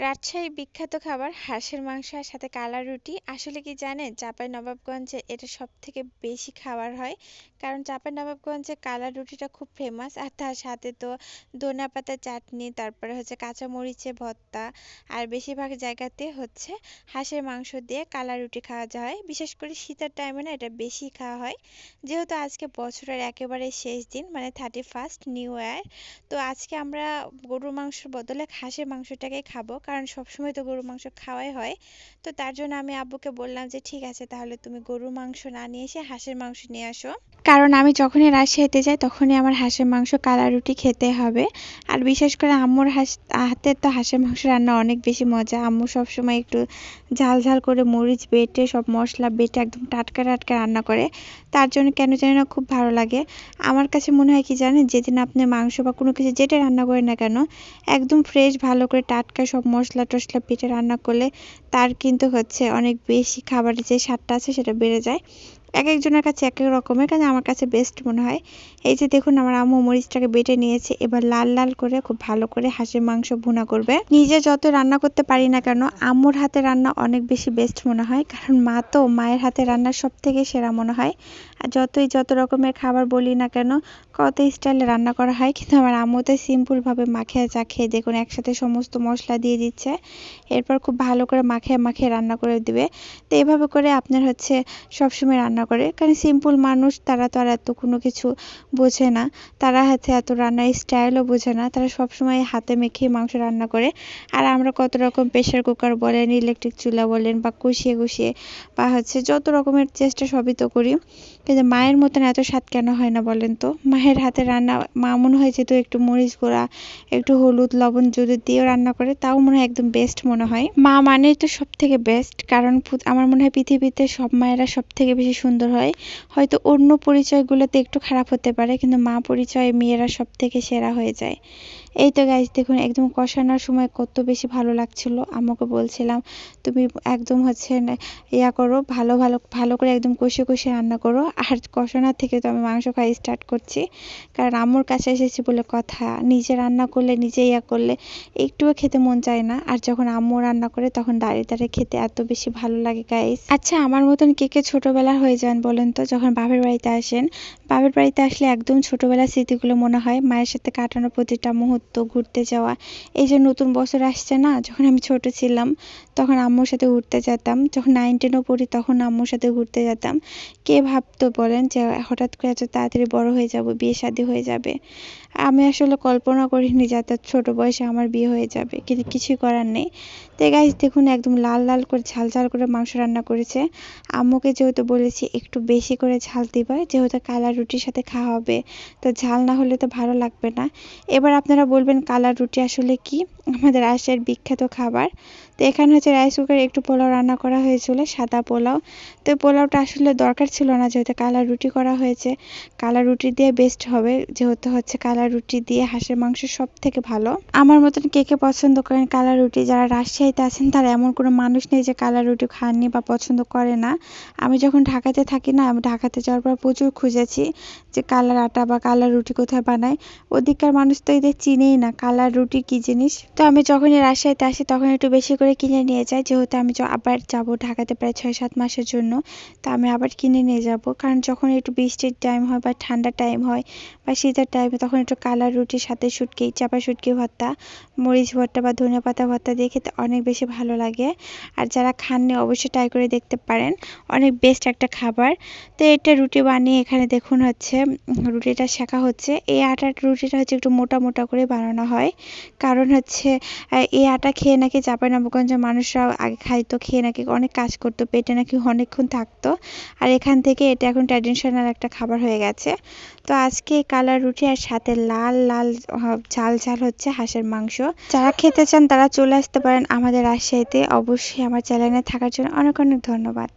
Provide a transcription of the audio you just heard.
রাজশাহীর বিখ্যাত খাবার হাঁসের মাংস আর সাথে কালা রুটি। আসলে কি জানেন নবাবগঞ্জে এটা সব থেকে বেশি খাবার হয়। কারণ নবাবগঞ্জে কালা রুটিটা খুব ফেমাস আর তার সাথে তো ধনিয়া পাতার চাটনি, তারপরে হচ্ছে কাঁচা মরিচের ভর্তা, আর বেশিরভাগ জায়গাতে হচ্ছে হাঁসের মাংস দিয়ে কালা রুটি খাওয়া যায়। বিশেষ করে শীতের টাইমে না এটা বেশি খাওয়া হয়। যেহেতু আজকে বছরের একেবারে শেষ দিন মানে থার্টি ফার্স্ট নিউ ইয়ার তো আজকে আমরা গরুর মাংসের বদলে হাঁসের মাংসটাকেই খাব। কারণ সবসময় তো গরুর মাংস খাওয়াই হয়। তো তার জন্য আমি আব্বুকে বললাম যে, ঠিক আছে, তাহলে তুমি গরুর মাংস না নিয়ে এসে হাঁসের মাংস নিয়ে আসো। কারণ আমি যখনই রাজশাহীতে যাই, তখনই আমার হাঁসের মাংস, কালা রুটি খেতে হবে। আর বিশেষ করে আম্মুর হাঁস, হাতের তো হাঁসের মাংস রান্না অনেক বেশি মজা। আম্মু সবসময় একটু ঝাল ঝাল করে মরিচ বেটে, সব মশলা বেটে একদম টাটকা টাটকা রান্না করে। তার জন্য কেন জানি না খুব ভালো লাগে। আমার কাছে মনে হয় কি জানেন, যেদিন আপনি মাংস বা কোনো কিছু যেটা রান্না করেন না কেন, একদম ফ্রেশ ভালো করে টাটকা সব মশলা টশলা বেটে রান্না করলে তার কিন্তু হচ্ছে অনেক বেশি খাবারের যে স্বাদটা আছে সেটা বেড়ে যায়। এক একজনের কাছে এক এক রকমের কাছে আমার কাছে বেস্ট মনে হয়। এই যে দেখুন আমার আম্মু মরিচটাকে বেটে নিয়েছে, এবার লাল লাল করে খুব ভালো করে হাঁসের মাংস ভুনা করবে। নিজে যত রান্না করতে পারি না কেন, আম্মুর হাতে রান্না অনেক বেশি বেস্ট মনে হয়, কারণ মা তো মায়ের হাতে রান্না সব থেকে সেরা মনে হয়। আর যতই যত রকমের খাবার বলি না কেন, কত স্টাইলে রান্না করা হয়, কিন্তু আমার আম্মুতে সিম্পলভাবে মাখিয়ে চাখিয়ে দেখুন একসাথে সমস্ত মশলা দিয়ে দিচ্ছে, এরপর খুব ভালো করে মাখিয়ে মাখিয়ে রান্না করে দিবে। তো এইভাবে করে আপনার হচ্ছে সবসময় রান্না করে। কারণ সিম্পল মানুষ, তারা তো আর এত কোনো কিছু বোঝে না। তারা হচ্ছে এত রান্নার স্টাইলও বোঝে না। তারা সবসময় হাতে মেখে মাংস রান্না করে। আর আমরা কত রকম প্রেশার কুকার বলেন ইলেকট্রিক চুলা বলেন বা কষিয়ে কষিয়ে বা হচ্ছে যত রকমের চেষ্টা সবই তো করি। কিন্তু মায়ের মতন এত স্বাদ কেন হয় না বলেন তো? মায়ের হাতে রান্না, মা মনে হয় যেহেতু একটু মরিচ গুঁড়া, একটু হলুদ, লবণ যদি দিয়েও রান্না করে, তাও মনে হয় একদম বেস্ট মনে হয়। মা মানেই তো সব থেকে বেস্ট কারণ আমার মনে হয় পৃথিবীতে সব মায়েরা সব থেকে বেশি সুন্দর হয়। হয়তো অন্য পরিচয়গুলোতে একটু খারাপ হতে পারে, কিন্তু মা পরিচয়ে মেয়েরা সব থেকে সেরা হয়ে যায়। এই তো গাইজ দেখুন, একদম কষানোর সময় কত বেশি ভালো লাগছিল। আমাকে বলছিলাম, তুমি একদম হচ্ছে ইয়া করো, ভালো ভালো ভালো করে একদম কষে কষে রান্না করো। আর কষানোর থেকে তো আমি মাংস খাওয়া স্টার্ট করছি। কারণ আম্মুর কাছে এসেছি বলে কথা, নিজে রান্না করলে, নিজে ইয়া করলে একটুও খেতে মন চায় না। আর যখন আম্মু রান্না করে, তখন দাঁড়িয়ে দাঁড়িয়ে খেতে এত বেশি ভালো লাগে গাইস আচ্ছা আমার মতন কে কে ছোটবেলা হয়ে যান বলেন তো? যখন বাপের বাড়িতে আসেন, বাপের বাড়িতে আসলে একদম ছোটবেলার স্মৃতিগুলো মনে হয়। মায়ের সাথে কাটানো প্রতিটা মুহূর্ত ঘুরতে যাওয়া। এই যে নতুন বছর আসছে না, যখন আমি ছোট ছিলাম, তখন আম্মুর সাথে ঘুরতে যেতাম। যখন নাইন টেনও পড়ি, তখন আম্মুর সাথে ঘুরতে যেতাম। কে ভাবতো বলেন যে, হঠাৎ করে এত তাড়াতাড়ি বড় হয়ে যাব, বিয়ে শাদী হয়ে যাবে। আমি আসলে কল্পনা করিনি যে এত ছোট বয়সে আমার বিয়ে হয়ে যাবে, কিন্তু কিছুই করার নেই। তো গাইজ দেখুন, একদম লাল লাল করে ঝাল ঝাল করে মাংস রান্না করেছে। আম্মুকে যেহেতু বলেছি একটু বেশি করে ঝাল দিবা, যেহেতু কালা রুটির সাথে খাওয়া হবে, তো ঝাল না হলে তো ভালো লাগবে না। এবার আপনারা বলবেন কালা রুটি আসলে কি? আমাদের রাজশাহীর বিখ্যাত খাবার। তো এখানে হচ্ছে রাইস কুকারে একটু পোলাও রান্না করা হয়েছিল, সাদা পোলাও। তো পোলাওটা আসলে দরকার ছিল না, যেহেতু কালা রুটি করা হয়েছে। কালা রুটি দিয়ে বেস্ট হবে, যেহেতু হচ্ছে কালা রুটি দিয়ে হাঁসের মাংস সব থেকে ভালো। আমার মতন কে কে পছন্দ করেন কালা রুটি, যারা রাজশাহীতে আছেন, তারা এমন কোনো মানুষ নেই যে কালা রুটি খাননি বা পছন্দ করে না। আমি যখন ঢাকাতে থাকি না, আমি ঢাকাতে যাওয়ার পর প্রচুর খুঁজেছি যে কালার আটা বা কালার রুটি কোথায় বানায়। ওদিককার মানুষ তো এদের চিনেই না কালার রুটি কি জিনিস? তো আমি যখনই রাজশাহীতে আসি, তখন একটু বেশি করে কিনে নিয়ে যাই যেহেতু আমি আবার যাব ঢাকাতে প্রায় ছয় সাত মাসের জন্য, তো আমি আবার কিনে নিয়ে যাব। কারণ যখন একটু বৃষ্টির টাইম হয় বা ঠান্ডা টাইম হয় বা শীতের টাইমে তখন একটু কালার রুটির সাথে শুটকি, চাপা শুটকি ভর্তা, মরিচ ভর্তা বা ধনে পাতা ভর্তা দিয়ে খেতে অনেক বেশি ভালো লাগে। আর যারা খাননি অবশ্যই ট্রাই করে দেখতে পারেন। অনেক বেস্ট একটা খাবার। তো এটা রুটি বানিয়ে এখানে দেখুন হচ্ছে, রুটিটা শেখা হচ্ছে। এই আটার রুটিটা হচ্ছে একটু মোটা মোটা করে বানানো হয়। কারণ হচ্ছে এই আটা খেয়ে নাকি চাঁপাইনবাবগঞ্জের মানুষরা আগে খাইতো, খেয়ে নাকি অনেক কাজ করতো, পেটে নাকি অনেকক্ষণ থাকতো। আর এখান থেকে এটা এখন ট্র্যাডিশনাল একটা খাবার হয়ে গেছে। তো আজকে কালার রুটি আর সাথে লাল লাল ঝাল ঝাল হচ্ছে হাঁসের মাংস। যারা খেতে চান তারা চলে আসতে পারেন আমাদের রাজশাহীতে। অবশ্যই আমার চ্যানেলে থাকার জন্য অনেক অনেক ধন্যবাদ।